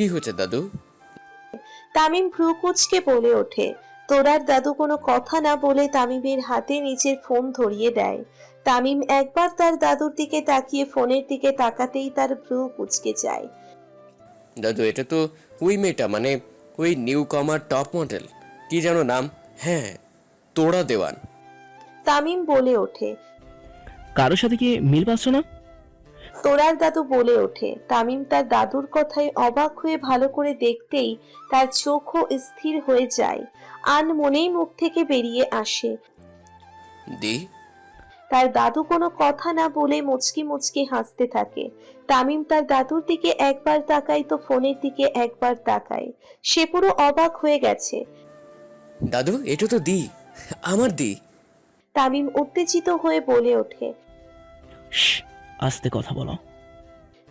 কি হয়েছে দাদু? তামিম ভ্রু কুচকে বলে ওঠে। তোরার দাদু কোনো কথা না বলে তামিমের হাতে নিজের ফোন ধরিয়ে দেয়। তামিম একবার তার দাদুর দিকে তাকিয়ে ফোনের দিকে তাকাতেই তার ভ্রু কুচকে যায়। দাদু এটা তো ওই মেয়েটা মানে ওই নিউ কমার টপ মডেল কি যেন নাম? হ্যাঁ তোড়া দেওয়ান। তামিম বলে ওঠে। কারোর সাথে কি মিল পাচ্ছ না? তোরার দাদু বলে ওঠে। তামিম তার দাদুর কথায় অবাক হয়ে ভালো করে দেখতেই তার চোখও স্থির হয়ে যায়। আন মনেই মুখ থেকে বেরিয়ে আসে। দি। তার দাদু কোনো কথা না বলে মুচকি মুচকি হাসতে থাকে। তামিম তার দাদুর দিকে একবার তাকায় তো ফোনের দিকে একবার তাকায়। সে পুরো অবাক হয়ে গেছে। দাদু এটা তো দি। আমার দি। তামিম উত্তেজিত হয়ে বলে ওঠে। আস্তে কথা বলো।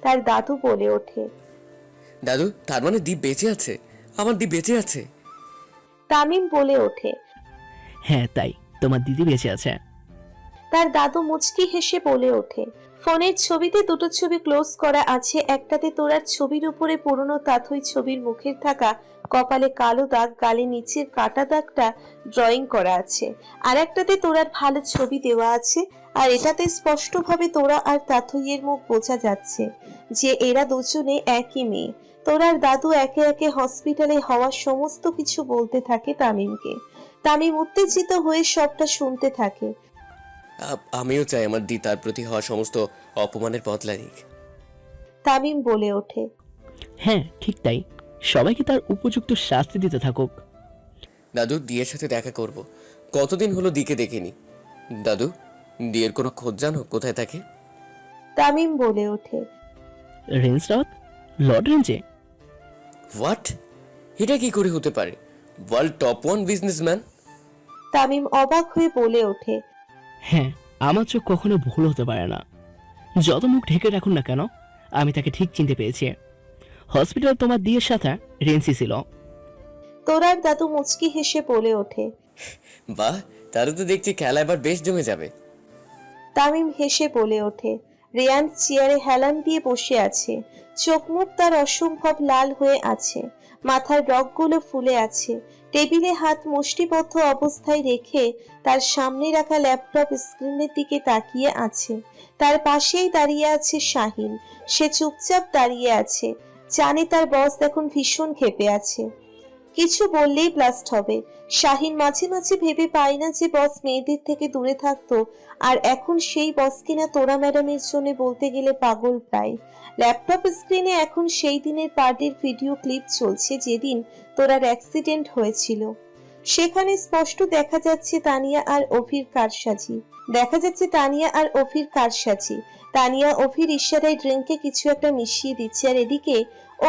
তার দাদু বলে ওঠে। দাদু তার মানে দ্বীপ বেঁচে আছে? আমার দি বেঁচে আছে। তামিম বলে ওঠে। হ্যাঁ তাই। তোমার দিদি বেঁচে আছে। তার দাদু মুচকি হেসে বলে ওঠে। ফোনের ছবিতে দুটো ছবি ক্লোজ করা আছে। একটাতে তোরার ছবির উপরে পুরনো তাথই ছবির মুখের থাকা কপালে কালো দাগ, গালে নিচের কাটা দাগটা ড্রয়িং করা আছে। আর একটাতে তোরার ভালো ছবি দেওয়া আছে। আর এটাতে স্পষ্টভাবে তোরা আর তাথইয়ের মুখ বোঝা যাচ্ছে যে এরা দুজনে একই মেয়ে। তোরার দাদু একে একে হসপিটালে হওয়া সমস্ত কিছু বলতে থাকে তামিমকে। তামিম উত্তেজিত হয়ে সবটা শুনতে থাকে। আমিও চাই আমার দি তার প্রতি হওয়া সমস্ত অপমানের বদলা নিক। তামিম বলে ওঠে। হ্যাঁ ঠিক তাই। সবাইকে তার উপযুক্ত শাস্তি দিতে থাকুক। দাদু দিয়ের সাথে দেখা করব। কতদিন হলো দিকে দেখিনি। দাদু দিয়ের কোনো খোঁজ জানো? কোথায় থাকে? তামিম বলে ওঠে। রেঞ্জ রাওয়াত লর্ড রেঞ্জে? হোয়াট? এটা কি করে হতে পারে? World top one businessman? Tamim অবাক হয়ে বলে ওঠে। হ্যাঁ আমার চোখ কখনো ভুল হতে পারে না। যত মুখ ঢেকে রাখুন না কেন আমি তাকে ঠিক চিনতে পেয়েছি হসপিটাল তোমার দিয়ের সাথে রেন্সি ছিল। তোরার দাদু মুচকি হেসে বলে ওঠে। বাহ তাহলে তো দেখছি খেলা এবার বেশ জমে যাবে। তামিম হেসে বলে ওঠে। রেয়ান চেয়ারে হেলান দিয়ে বসে আছে। চোখ মুখ তার অসম্ভব লাল হয়ে আছে। মাথার রগগুলো ফুলে আছে। টেবিলে হাত মুষ্টিবদ্ধ অবস্থায় রেখে তার সামনে রাখা ল্যাপটপ স্ক্রিনের দিকে তাকিয়ে আছে। তার পাশেই দাঁড়িয়ে আছে শাহিন। সে চুপচাপ দাঁড়িয়ে আছে। জানে তার বস এখন ভীষণ ক্ষেপে আছে। কিছু বললেই ব্লাস্ট হবে। শাহিন মাঝে মাঝে ভেবে পায় না যে বস মেয়েদের থেকে দূরে থাকতো। আর এখন সেই বস কিনা তোরা ম্যাডামের জন্য বলতে গেলে পাগল প্রায়। ল্যাপটপ স্ক্রিনে এখন সেই দিনের পার্টির ভিডিও ক্লিপ চলছে যেদিন তোরার অ্যাক্সিডেন্ট হয়েছিল। সেখানে স্পষ্ট দেখা যাচ্ছে তানিয়া আর অভির কারসাজি। দেখা যাচ্ছে তানিয়া আর অভির কারসাজি। তানিয়া, অফির ইশারায় ড্রিঙ্কে কিছু একটা মিশিয়ে দিচ্ছে আর এদিকে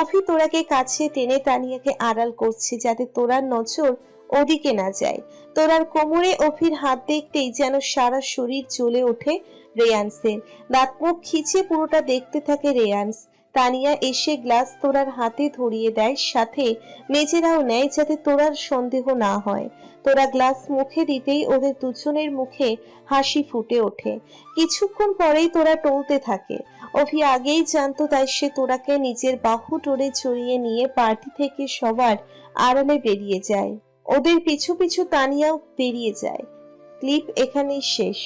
অভি তোরাকে কাছে টেনে তানিয়াকে আড়াল করছে যাতে তোরার নজর ওদিকে না যায়। তোরার কোমরে অভির হাত দেখতেই যেন সারা শরীর জ্বলে ওঠে রেয়ান্সের। দাঁত মুখ খিচে পুরোটা দেখতে থাকে রেয়ান্স। তানিয়া এসে গ্লাস তোরার হাতে ধরিয়ে দেয়, সাথে মেজেরাও নেয় যাতে তোরার সন্দেহ না হয়। তোরা গ্লাস মুখে দিতেই ওদের দুজনের মুখে হাসি ফুটে ওঠে। কিছুক্ষণ পরেই তোরা টলতে থাকে। অভি আগেই জানতো তাই সে তোরাকে নিজের বাহু টোরে জড়িয়ে নিয়ে পার্টি থেকে সবার আড়ালে বেরিয়ে যায়। ওদের পিছু পিছু তানিয়াও বেরিয়ে যায়। ক্লিপ এখানেই শেষ।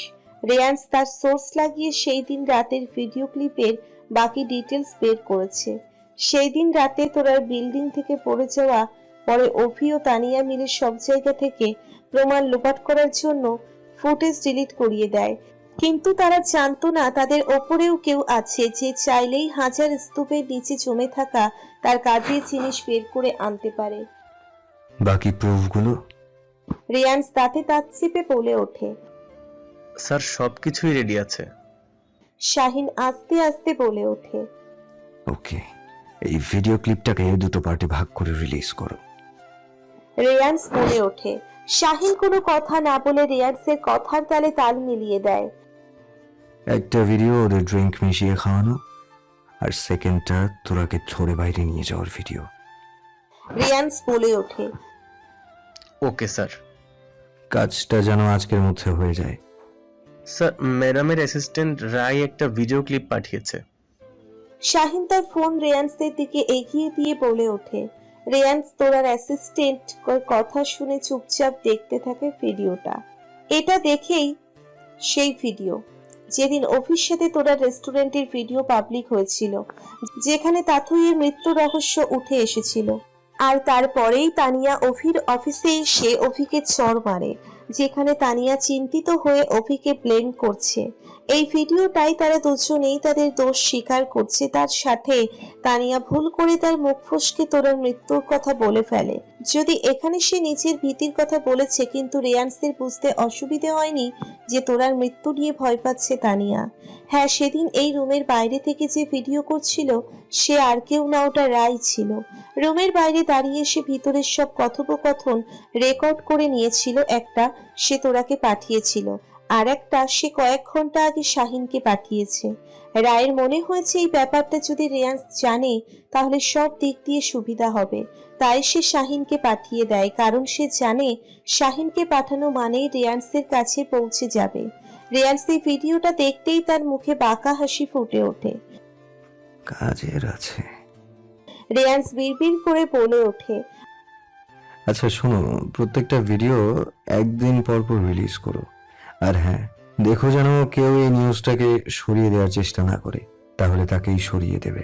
রেয়ান্স তার সোর্স লাগিয়ে সেই দিন রাতের ভিডিও ক্লিপের বাকি ডিটেলস বের করেছে। সেই দিন রাতে তোরার বিল্ডিং থেকে পড়ে যাওয়া পরে অভি ও তানিয়া মিলে সব জায়গা থেকে প্রমাণ লোপাট করার জন্য ফুটেজ ডিলিট করিয়ে দেয়। কিন্তু তারা জানতো না তাদের ওপরেও কেউ আছে যে চাইলেই হাজার স্তূপের নিচে জমে থাকা তার কাজের জিনিস বের করে আনতে পারে। বাকি প্রুফগুলো? রিয়ান্স তাতে তাঁত চেপে বলে ওঠে। স্যার সবকিছুই রেডি আছে। শাহিন আস্তে আস্তে বলে ওঠে। ওকে এই ভিডিও ক্লিপটাকে দুটো পার্টে ভাগ করে রিলিজ করো। রেয়ান্স বলে ওঠে শাহিন কোনো কথা না বলে রেয়ান্সের কথার তালে তাল মিলিয়ে দেয়। একটা ভিডিও ওদের ড্রিঙ্ক মিশিয়ে খাওয়ানো আর সেকেন্ডটা তোরাকে ধরে বাইরে নিয়ে যাওয়ার ভিডিও। রিয়ান্স বলে ওঠে ওকে স্যার। কাজটা যেন আজকের মধ্যে হয়ে যায়। স্যার ম্যাডামের অ্যাসিস্ট্যান্ট রায় একটা ভিডিও ক্লিপ পাঠিয়েছে। শাহিন তার ফোন রেয়ান্সের দিকে এগিয়ে দিয়ে বলে ওঠে। রেয়ান্স অ্যাসিস্ট্যান্ট কথা শুনে চুপচাপ দেখতে থাকে ভিডিওটা। এটা দেখেই সেই ভিডিও যেদিন অফিস সাথে তোরা রেস্টুরেন্টের ভিডিও পাবলিক হয়েছিল, যেখানে তাথুইয়ের মৃত্যু রহস্য উঠে এসেছিল। আর তারপরেই তানিয়া অভির অফিসেই সে অভিকে চর মারে। যেখানে তানিয়া চিন্তিত হয়ে অভিকে ব্লেম করছে। এই ভিডিওটাই তারা দুজনেই তাদের দোষ স্বীকার করছে। তার সাথে তানিয়া ভুল করে তার মুখ ফসকে তোরার মৃত্যুর কথা বলে ফেলে। যদি এখানে সে নিজের ভীতির কথা বলেছে, কিন্তু রেয়ান্সের বুঝতে অসুবিধে হয়নি যে তোরার মৃত্যু নিয়ে ভয় পাচ্ছে তানিয়া। হ্যাঁ সেদিন এই রুমের বাইরে থেকে যে ভিডিও করছিল, সে আর কেউ না, ওটা রায় ছিল। রুমের বাইরে দাঁড়িয়ে সে ভিতরের সব কথোপকথন রেকর্ড করে নিয়েছিল একটা সে তোরাকে পাঠিয়েছিল। আর একটা সে কয়েক ঘণ্টা আগে শাহিনকে পাঠিয়েছে। রায়ের মনে হয়েছে এই ব্যাপারটা যদি রেয়ান্স জানে তাহলে সব দিক দিয়ে সুবিধা হবে। তাই সে শাহিনকে পাঠিয়ে দেয় কারণ সে জানে শাহিনকে পাঠানো মানেই রেয়ান্সের কাছে পৌঁছে যাবে। রেয়ান্স এই ভিডিওটা দেখতেই তার মুখে বাঁকা হাসি ফুটে ওঠে। কাজের আছে। রেয়ান্স বিড়বিড় করে বলে ওঠে আচ্ছা শোনো প্রত্যেকটা ভিডিও একদিন পর পর রিলিজ করো। আর হ্যাঁ দেখো যেন কেউ এই নিউজটাকে সরিয়ে দেওয়ার চেষ্টা না করে, তাহলে তাকেই সরিয়ে দেবে।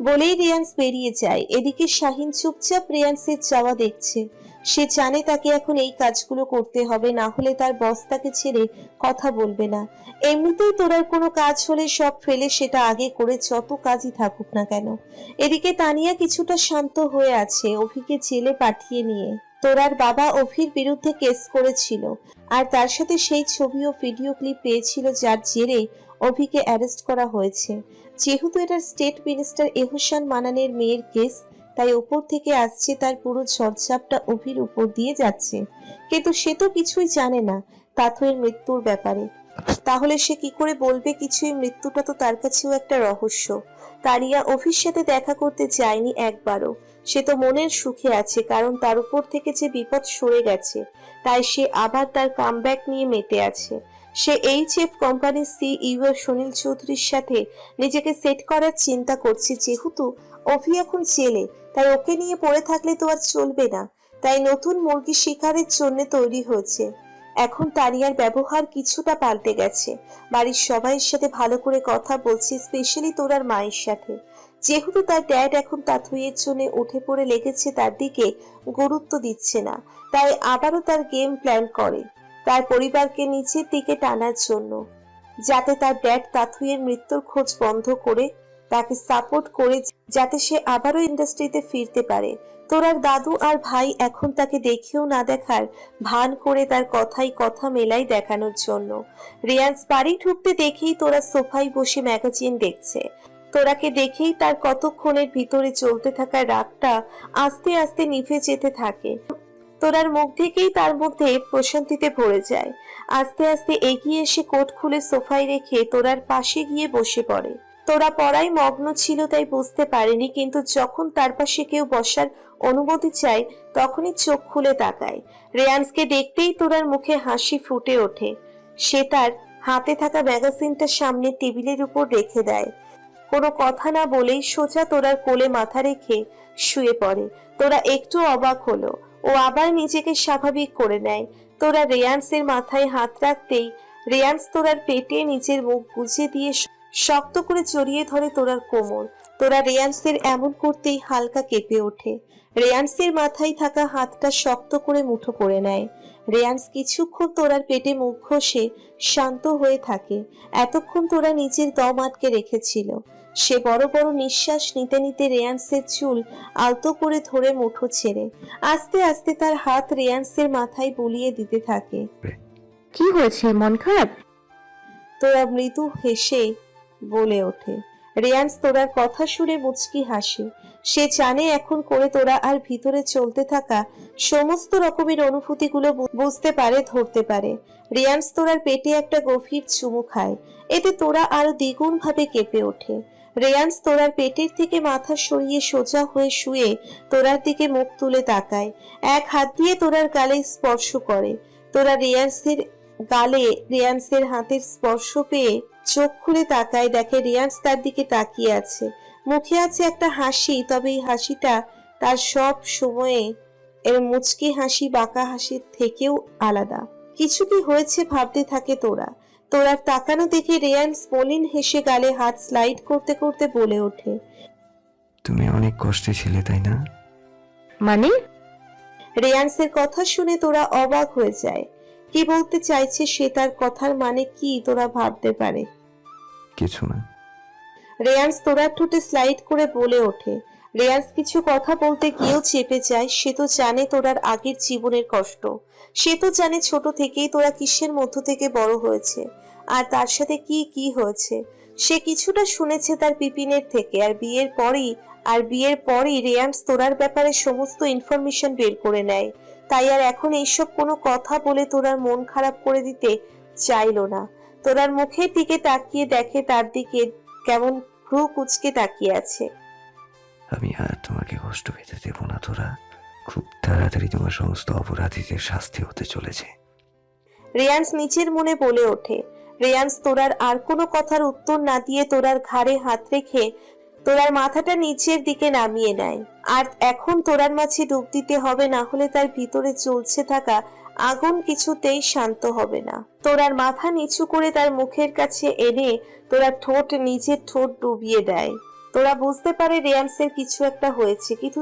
বলেই রিয়ান্স বেরিয়ে যায়। এদিকে শাহিন চুপচাপ রিয়ান্সের যাওয়া দেখছে। সে জানে তাকে এখন এই কাজগুলো করতে হবে, না হলে তার বস তাকে ছেড়ে কথা বলবে না। এমনিতেই তোরার কোনো কাজ হলে সব ফেলে সেটা আগে করে যত কাজই থাকুক না কেন। এদিকে তানিয়া কিছুটা শান্ত হয়ে আছে, অভিকে জেলে পাঠিয়ে নিয়ে। তোরার বাবা অভির বিরুদ্ধে কেস করেছিল, আর তার সাথে সেই ছবি ও ভিডিও ক্লিপ পেয়েছিল যার জেরে অভিকে অ্যারেস্ট করা হয়েছে। যেহেতু এটা স্টেট মিনিস্টার এহসান মানানের মেয়ের কেস, তাই ওপর থেকে আসছে তার পুরো ঝড়ঝাপটা অভির উপর দিয়ে যাচ্ছে। কিন্তু সে তো কিছুই জানে না, তাথুয়ের মৃত্যুর ব্যাপারে। তাহলে সে কি করে বলবে কিছুই? মৃত্যুটা তো তার কাছেও একটা রহস্য। তারিয়া অভির সাথে দেখা করতে যায়নি একবারও। সে তো মনের সুখে আছে, কারণ তার উপর থেকে যে বিপদ সরে গেছে, তাই সে আবার তার কামব্যাক নিয়ে মেতে আছে। সে এইচ এফ কোম্পানির সিইও সুনীল চৌধুরীর সাথে নিজেকে সেট করার চিন্তা করছে, যেহেতু অভি এখন জেলে, তাই ওকে নিয়ে পড়ে থাকলে তো আর চলবে না। তাই নতুন মুরগি শিকারের জন্য তৈরি হয়েছে। এখন তারিয়ার ব্যবহার কিছুটা পাল্টে গেছে। বাড়ির সবাইয়ের সাথে ভালো করে কথা বলছে স্পেশালি তোরার মায়ের সাথে। যেহেতু তার ড্যাড এখন তাথুইয়ের জন্য উঠে পড়ে লেগেছে, তার দিকে গুরুত্ব দিচ্ছে না। তাই আবারও তার গেম প্ল্যান করে। তার পরিবারকে নিচের দিকে টানার জন্য। যাতে তার ড্যাড তাথুইয়ের মৃত্যুর খোঁজ বন্ধ করে তাকে সাপোর্ট করে যাতে সে আবারও ইন্ডাস্ট্রিতে ফিরতে পারে। তোরার দাদু আর ভাই এখন তাকে দেখেও না দেখার ভান করে তার কথাই কথা মেলাই দেখানোর জন্য। রিয়ান্স বাড়ি ঢুকতে দেখেই তোরা সোফায় বসে ম্যাগাজিন দেখছে। তোরাকে দেখেই তার কতক্ষণের ভিতরে চলতে থাকা রাগটা আস্তে আস্তে নিভে যেতে থাকে। তোরার মুখ থেকেই তার মধ্যে প্রশান্তিতে ভরে যায়। আস্তে আস্তে এগিয়ে এসে কোট খুলে সোফায় রেখে তোরার পাশে গিয়ে বসে পড়ে। তোরা পড়াই মগ্ন ছিল তাই বুঝতে পারেনি, কিন্তু যখন তার পাশে কেউ বসার অনুমতি চায়, তখনই চোখ খুলে তাকায়। রেয়ান্সকে দেখতেই তোরার মুখে হাসি ফুটে ওঠে। সে তার হাতে থাকা ম্যাগাজিনটা সামনে টেবিলের উপর রেখে দেয়। কোনো কথা না বলেই সোজা তোরার কোলে মাথা রেখে শুয়ে পড়ে। তোরা একটু অবাক হলো। ও আবার নিজেকে স্বাভাবিক করে নেয়। তোরা রেয়ান্সের মাথায় হাত রাখতেই রেয়ান্স তোরার পেটে নিজের মুখ গুজে দিয়ে শক্ত করে জড়িয়ে ধরে তোরার কোমর। তোরা রেয়ান্সের এমন করতেই হালকা কেঁপে ওঠে। রেয়ান্সের মাথায় থাকা হাতটা শক্ত করে মুঠো করে নেয়। রেয়ান্স কিছুক্ষণ তোরার পেটে মুখ ঘষে শান্ত হয়ে থাকে। এতক্ষণ তোরা নিজের দম আটকে রেখেছিল। সে বড় বড় নিঃশ্বাস নিতে নিতে রেয়ান্সের চুল আলতো করে ধরে মুঠো ছেড়ে আস্তে আস্তে তার হাত রেয়ান্সের মাথায় বুলিয়ে দিতে থাকে। কি হয়েছে? মন খারাপ? তোরা মৃদু হেসে বলে ওঠে। রেয়ান্স তোরার কথা শুনে মুচকি হাসে। সে জানে এখন করে তোরা আর ভিতরে চলতে থাকা সমস্ত রকমের অনুভূতিগুলো বুঝতে পারে, ধরতে পারে। রিয়ান্স তোরার পেটে একটা গভীর চুমু খায়। এতে তোরা আরও দ্বিগুণ ভাবে কেঁপে ওঠে। রেয়ান্স তোরার পেটের থেকে মাথা সরিয়ে সোজা হয়ে শুয়ে তোরার দিকে মুখ তুলে তাকায়। এক হাত দিয়ে তোরার গালে স্পর্শ করে। তোরা রেয়ান্সের গালে রেয়ান্সের হাতের স্পর্শ পেয়ে চোখ খুলে তাকায় দেখে রিয়ান্স তার দিকে তাকিয়ে আছে। মুখে আছে একটা হাসি তবে এই হাসিটা তার সব সময়ে এর মুচকি হাসি বাঁকা হাসির থেকেও আলাদা। কিছু কি হয়েছে ভাবতে থাকে তোরা। তোরার তাকানো দেখে রেয়ান্স মলিন হেসে গালে হাত স্লাইড করতে করতে বলে ওঠে। তুমি অনেক কষ্টে ছিলে তাই না? মানে? রেয়ান্সের কথা শুনে তোরা অবাক হয়ে যায়। কি বলতে চাইছে সে তার কথার মানে কি তোরা ভাবতে পারে? কিছু না। রেয়ান্স তোরার ঠোঁটে স্লাইড করে বলে ওঠে। রেয়ান্স কিছু কথা বলতে গিয়েও চেপে যায়। সে তো জানে তোরার আগের জীবনের কষ্ট। সে তো জানে ছোট থেকেই তোরা কিসের মধ্য থেকে বড় হয়েছে। আর তার সাথে কি কি হয়েছে? সে কিছুটা শুনেছে তার পিপিনের থেকে। আর বিয়ের পরই, আর বিয়ের পরই রেয়ান্স তোরার ব্যাপারে সমস্ত ইনফরমেশন বের করে নেয়। তাই আর এখন এইসব কোনো কথা বলে তোরার মন খারাপ করে দিতে চাইলো না। তোরার মুখের দিকে তাকিয়ে দেখে তার দিকে কেমন ভ্রু কুচকে তাকিয়ে আছে। আমি আর তোমাকে কষ্ট পেতে দেবো না তোরা। খুব তাড়াতাড়ি তোমার সমস্ত অপরাধীদের শাস্তি হতে চলেছে। রেয়ান্স নিচের মনে বলে ওঠে। রেয়ান্স তোরার আর কোনো কথার উত্তর না দিয়ে তোরার ঘাড়ে হাত রেখে তোরার মাথাটা নিচের দিকে নামিয়ে নেয়। আর এখন তোরার মাঝে ডুব দিতে হবে না হলে তার ভিতরে চলছে থাকা আগুন কিছুতেই শান্ত হবে না। তোরার মাথা নিচু করে তার মুখের কাছে এনে তোরা ঠোঁট নিজের ঠোঁট ডুবিয়ে দেয়। তোরা বুঝতে পারে রেয়ান্সের কিছু একটা হয়েছে, কিন্তু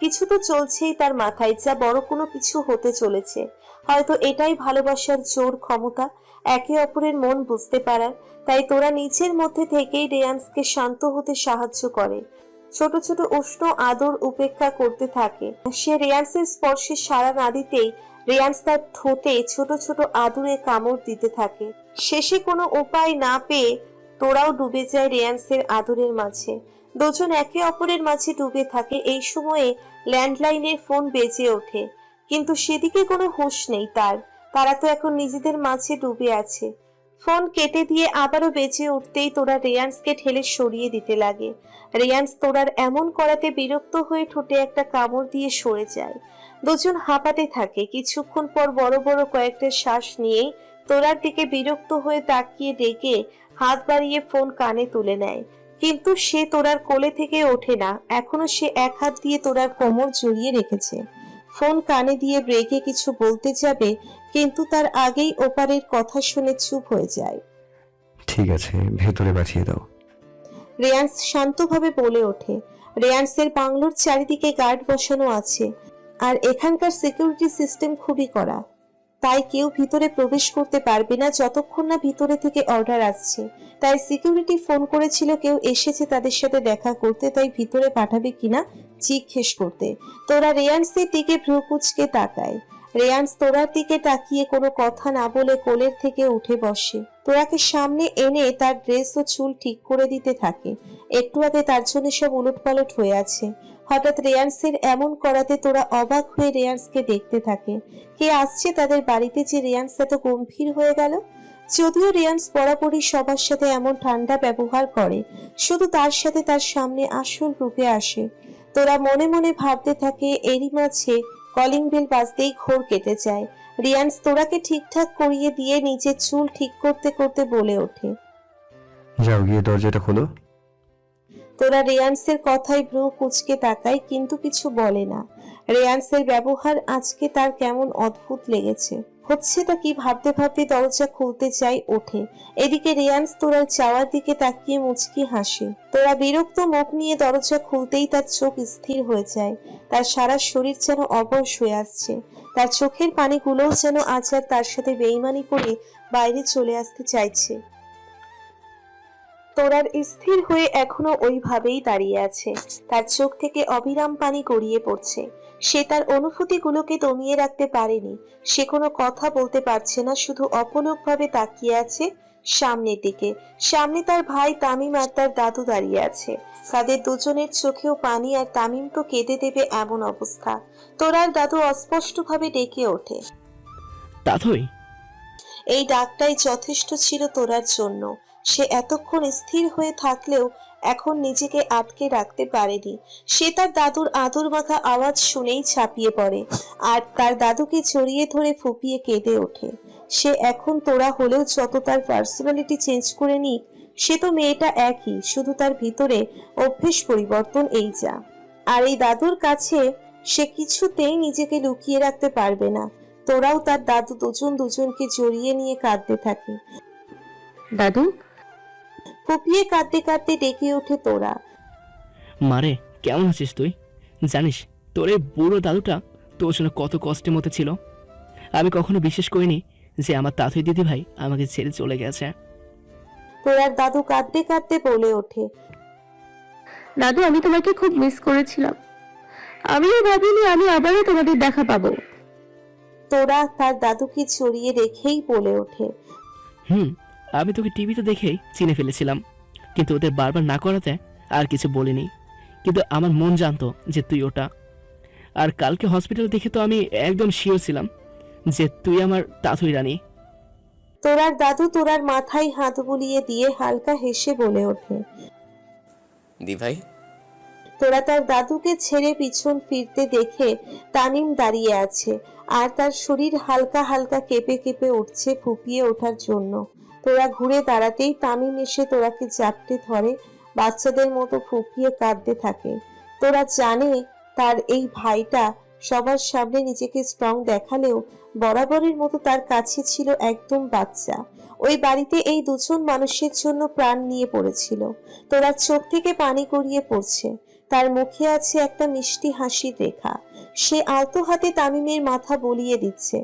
কিছু তো চলছেই তার মাথায়, যা বড় কোনো কিছু হতে চলেছে। হয়তো এটাই ভালোবাসার জোর ক্ষমতা, একে অপরের মন বুঝতে পারার। তাই তোরা নিচের মধ্যে থেকেই রেয়ান্সকে শান্ত হতে সাহায্য করে। ছোট ছোট উষ্ণ আদর উপেক্ষা করতে থাকে। সে রেয়ান্সের স্পর্শে সাড়া না দিতেই রেয়ান্স তার ঠোঁটে ছোট ছোট আদুরে কামড় দিতে থাকে। শেষে কোনো উপায় না পেয়ে তোরাও ডুবে যায় রেয়ান্সের আদরের মাঝে। দুজন একে অপরের মাঝে ডুবে থাকে। এই সময়ে ল্যান্ডলাইনের ফোন বেজে ওঠে। কিন্তু সেদিকে কোনো হুঁশ নেই তার। তারা তো এখন নিজেদের মাঝে ডুবে আছে। ফোন কেটে দিয়ে আবারও বেঁচে উঠতেই তোরা রেয়ান্সকে ঠেলে সরিয়ে দিতে লাগে। রেয়ান্স তোরার এমন করাতে বিরক্ত হয়ে ঠোঁটে একটা কামড় দিয়ে সরে যায়। দুজন হাঁপাতে থাকে। কিছুক্ষণ পর বড় বড় কয়েকটা শ্বাস নিয়েই তোরার দিকে বিরক্ত হয়ে তাকিয়ে ডেকে হাত বাড়িয়ে ফোন কানে তুলে নেয়। কিন্তু সে তোরার কোলে থেকে ওঠে না। এখনও সে এক হাত দিয়ে তোরার কোমর জড়িয়ে রেখেছে। ফোন কানে দিয়ে ব্রেকে কিছু বলতে যাবে কিন্তু তার আগেই ওপারের কথা শুনে চুপ হয়ে যায়। ঠিক আছে ভেতরে পাঠিয়ে দাও। রেয়ান্স শান্তভাবে বলে ওঠে। রেয়ান্সের বাংলোর চারিদিকে গার্ড বসানো আছে। আর এখানকার সিকিউরিটি সিস্টেম খুবই কড়া। তাই কেউ ভিতরে প্রবেশ করতে পারবে না যতক্ষণ না ভিতরে থেকে অর্ডার আসছে। তাই সিকিউরিটি ফোন করেছিল কেউ এসেছে তাদের সাথে দেখা করতে, তাই ভিতরে পাঠাবে কিনা জিজ্ঞেস করতে। তোরা রেয়ান্সের দিকে ভ্রুকুচকে তাকায়। রেয়ান্স, তোরার দিকে তাকিয়ে কোনো কথা না বলে কোলের থেকে উঠে বসে। তোরাকে সামনে এনে তার ড্রেস ও চুল ঠিক করে দিতে থাকে। একটু আগে তার জন্য সব উলটপালট হয়ে আছে। হঠাৎ রেয়ান্সের এমন করাতে তোরা অবাক হয়ে রেয়ান্সকে দেখতে থাকে। কে আসছে তাদের বাড়িতে যে রেয়ান্স এত গম্ভীর হয়ে গেল? যদিও রেয়ান্স বরাবরই সবার সাথে এমন ঠান্ডা ব্যবহার করে, শুধু তার সাথে তার সামনে আসল রূপে আসে। তোরা মনে মনে ভাবতে থাকে, এরই মাঝে কলিং বেল বাজতেই ঘোর কেটে যায়। রিয়ান্স তোরাকে ঠিকঠাক করিয়ে দিয়ে নিজের চুল ঠিক করতে করতে বলে ওঠে। যাও গিয়ে দরজাটা খোলো। তোরা রেয়ান্সের কথায় ব্রু কুচকে তাকায়, কিন্তু কিছু বলে না। রেয়ান্সের ব্যবহার আজকে তার কেমন অদ্ভুত লেগেছে। হচ্ছে তা কি ভাবতে ভাবতে দরজা খুলতে চাই ওঠে। এদিকে রেয়ান্স তোরার চাওয়ার দিকে তাকিয়ে মুচকি হাসে। তোরা বিরক্ত মুখ নিয়ে দরজা খুলতেই তার চোখ স্থির হয়ে যায়। তার সারা শরীর যেন অবশ হয়ে আসছে। তার চোখের পানিগুলোও যেন আজ আর তার সাথে বেইমানি করে বাইরে চলে আসতে চাইছে। তোরার স্থির হয়ে এখনও ওইভাবেই দাঁড়িয়ে আছে। তার চোখ থেকে অবিরাম পানি গড়িয়ে পড়ছে। সে তার অনুভূতিগুলোকে দমিয়ে রাখতে পারেনি। সে কোনো কথা বলতে পারছে না শুধু অপলকভাবে তাকিয়ে আছে সামনের দিকে। সামনে তার ভাই তামিম আর তার দাদু দাঁড়িয়ে আছে। তাদের দুজনের চোখেও পানি আর তামিম তো কেঁদে দেবে এমন অবস্থা। তোরার দাদু অস্পষ্টভাবে ডেকে ওঠে। দাদুই? এই ডাকটাই যথেষ্ট ছিল তোরার জন্য। সে এতক্ষণ স্থির হয়ে থাকলেও এখন নিজেকে আটকে রাখতে পারেনি। সে তার দাদুর আদর মাখা আওয়াজ শুনেই ছাপিয়ে পড়ে আর তার দাদুকে জড়িয়ে ধরে ফুপিয়ে কেঁদে ওঠে। সে এখন তোরা হলেও যত তার পার্সোনালিটি চেঞ্জ করে নিক, সে তো মেয়েটা একই, শুধু তার ভিতরে অভ্যেস পরিবর্তন এই যা। আর এই দাদুর কাছে সে কিছুতেই নিজেকে লুকিয়ে রাখতে পারবে না। তোরাও তার দাদু দুজন দুজনকে জড়িয়ে নিয়ে কাঁদতে থাকে। দাদু ফুপিয়ে কাঁদতে কাঁদতে ডেকে ওঠে তোরা। মারে কেমন আছিস তুই? জানিস তোর এই বুড়ো দাদুটা তোর জন্য কত কষ্টের মতো ছিল। আমি কখনো বিশ্বাস করিনি যে আমার তাঁতুই দিদি ভাই আমাকে ছেড়ে চলে গেছে। তোরার দাদু কাঁদতে কাঁদতে বলে ওঠে। দাদু আমি তোমাকে খুব মিস করেছিলাম। আমিও ভাবিনি আমি আবারও তোমাদের দেখা পাবো। তোরা তার দাদুকে জড়িয়ে রেখেই বলে ওঠে। হুম আমি তোকে টিভিতে দেখেই চিনে ফেলেছিলাম। কিন্তু ওদের বারবার না করাতে আর কিছু বলিনি। কিন্তু আমার মন জানতো যে তুই ওটা। আর কালকে হসপিটাল দেখে তো আমি একদম শিওর ছিলাম যে তুই আমার তাঁতুই রানী। তোরার দাদু তোরার মাথায় হাত বুলিয়ে দিয়ে হালকা হেসে বলে ওঠে। দি ভাই তোরা তার দাদুকে ছেড়ে পিছন ফিরতে দেখে তানিম দাঁড়িয়ে আছে আর তার শরীর হালকা হালকা কেঁপে কেঁপে উঠছে ফুপিয়ে ওঠার জন্য। তোরা ঘুরে দাঁড়াতেই তামিম এসে তোরাকে চাপটে ধরে বাচ্চাদের মতো ফুপিয়ে কাঁদতে থাকে। তোরা জানে তার এই ভাইটা সবার সামনে নিজেকে স্ট্রং দেখালেও বরাবরের মতো তার কাছে ছিল একদম বাচ্চা। ওই বাড়িতে এই দুজন মানুষের জন্য প্রাণ নিয়ে পড়েছিল। তোরা চোখ থেকে পানি গড়িয়ে পড়ছে। তার মুখে আছে একটা মিষ্টি হাসির রেখা। সে আলতো হাতে তামিমের মাথা বলিয়ে দিচ্ছে।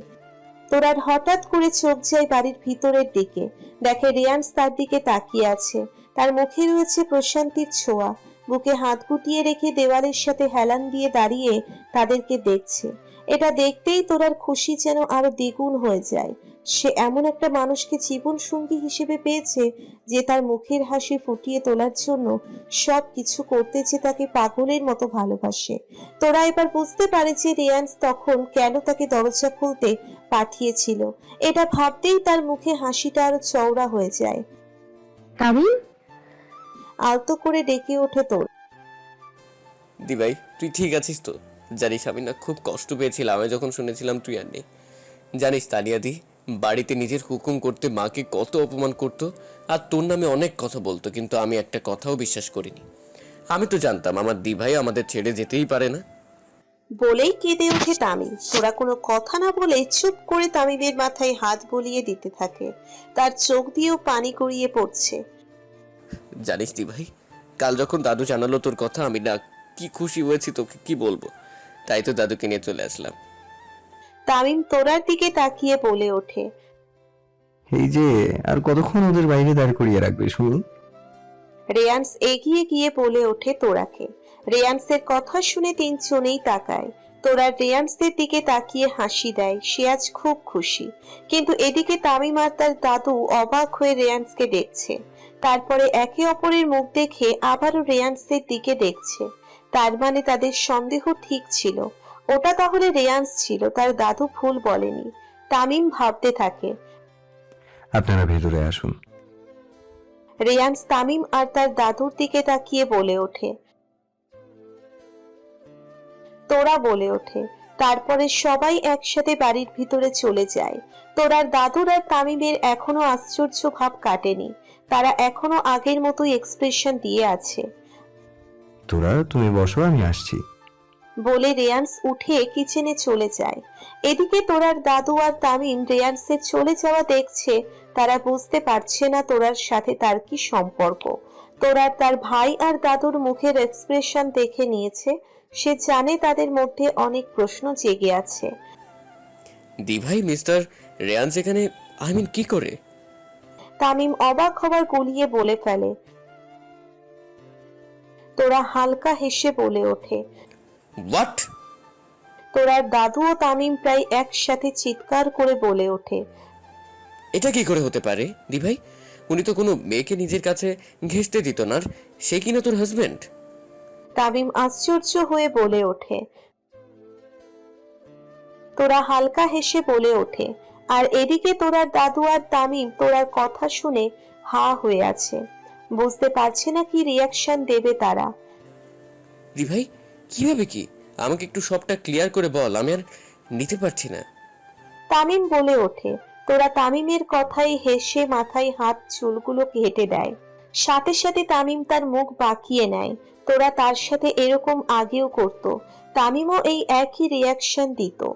তোরার হঠাৎ করে চোখ যায় বাড়ির ভিতরের দিকে। দেখে রিয়ান্স তার দিকে তাকিয়ে আছে। তার মুখে রয়েছে প্রশান্তির ছোঁয়া। বুকে হাত গুটিয়ে রেখে দেওয়ালের সাথে হেলান দিয়ে দাঁড়িয়ে তাদেরকে দেখছে। এটা দেখতেই তোরার খুশি যেন আরও দ্বিগুণ হয়ে যায়। সে এমন একটা মানুষকে জীবন সঙ্গী হিসেবে পেয়েছে যে তার মুখের হাসি ফুটিয়ে তোলার জন্য সব কিছু করতে যে তাকে পাগলের মতো ভালোবাসে। তোরা এবার বুঝতে পারে যে রেয়ান্স তখন কেন তাকে দরজা খুলতে পাঠিয়েছিল। এটা ভাবতেই তার মুখে হাসিটা আরও চওড়া হয়ে যায়। আলতো করে ডেকে ওঠে তোর। দি ভাই তুই ঠিক আছিস তো? জানিস আমি না খুব কষ্ট পেয়েছিলাম আমি যখন শুনেছিলাম তুই আর নেই। জানিস তানিয়া দি বাড়িতে নিজের হুকুম করতে মাকে কত অপমান করতো আর তোর নামে অনেক কথা বলতো কিন্তু আমি একটা কথাও বিশ্বাস করিনি। আমি তো জানতাম আমার দিভাই আমাদের ছেড়ে যেতেই পারে না। বলেই কেঁদে ওঠে তামিম। তোরা কোনো কথা না বলে চুপ করে তামিমের মাথায় হাত বলিয়ে দিতে থাকে। তার চোখ দিয়েও পানি গড়িয়ে পড়ছে। জানিস দি ভাই কাল যখন দাদু জানালো তোর কথা আমি না কি খুশি হয়েছি তোকে কি বলব? তাই তো দাদুকে নিয়ে চলে আসলাম। তামিম তোরার দিকে তাকিয়ে বলে ওঠে। এই যে আর কতক্ষণ ওদের বাইরে দাঁড় করিয়ে রাখবে শুনি? রেয়ান্স এগিয়ে গিয়ে বলে ওঠে তোরাকে। রেয়ান্সের কথা শুনে তিনজনেই তাকায়। তোরা রেয়ান্সদের দিকে তাকিয়ে হাসি দেয় সে আজ খুব খুশি। কিন্তু এদিকে তামিম আর তার দাদু অবাক হয়ে রেয়ান্সকে দেখছে। তারপরে একে অপরের মুখ দেখে আবারও রেয়ান্সদের দিকে দেখছে। তার মানে তাদের সন্দেহ ঠিক ছিল। ওটা তাহলে রেয়ান্স ছিল তার দাদু ভুল বলেনি। তামিম ভাবতে থাকে। আপনারা ভেতরে আসুন। রেয়ান্স তামিম আর তার দাদুর দিকে তাকিয়ে বলে ওঠে। তোরা বলে ওঠে তারপরে সবাই একসাথে বাড়ির ভিতরে চলে যায়। তোরার দাদুর আর তামিমের এখনও আশ্চর্য ভাব কাটেনি। তারা এখনও আগের মতোই এক্সপ্রেশন দিয়ে আছে। তোরা তুমি বসো আমি আসছি। বলে রেয়ান্স উঠে কিচেনে চলে যায়। এদিকে তোরার দাদু আর তামিম রেয়ান্সের চলে যাওয়া দেখছে তারা বুঝতে পারছে না তোরার সাথে তার কি সম্পর্ক। তোরার তার ভাই আর দাদুর মুখের এক্সপ্রেশন দেখে নিয়েছে সে জানে তাদের মধ্যে অনেক প্রশ্ন জেগে আছে। দিভাই মিস্টার রেয়ান্স এখানে আই মিন কি করে? তামিম অবাক হবার গুলিয়ে বলে ফেলে। তোরা হালকা হেসে বলে ওঠে। হোয়াট তোরার দাদু ও তামিম প্রায় একসাথে চিৎকার করে বলে ওঠে। এটা কি করে হতে পারে দি ভাই? উনি তো কোনো মেয়েকে নিজের কাছে ঘেঁষতে দিত না আর সে কিনা তোর হাজবেন্ড তামিম আশ্চর্য হয়ে বলে ওঠে। তোরা হালকা হেসে বলে ওঠে আর এদিকে তোরার দাদু আর তামিম তোরার কথা শুনে হা হয়ে আছে। বুঝতে পারছে না কি রিয়াকশন দেবে তারা। দি ভাই কীভাবে কি? আমাকে একটু সবটা ক্লিয়ার করে বল, আমি আর নিতে পারছি না। তামিম বলে ওঠে। তোরা তামিমের কথাই হেসে মাথায় হাত চুলগুলো কেটে দেয়। সাথে সাথে তামিম তার মুখ বাঁকিয়ে নেয়। তোরা তার সাথে এরকম আগেও করত। তামিমও এই একই রিয়াকশন দিত।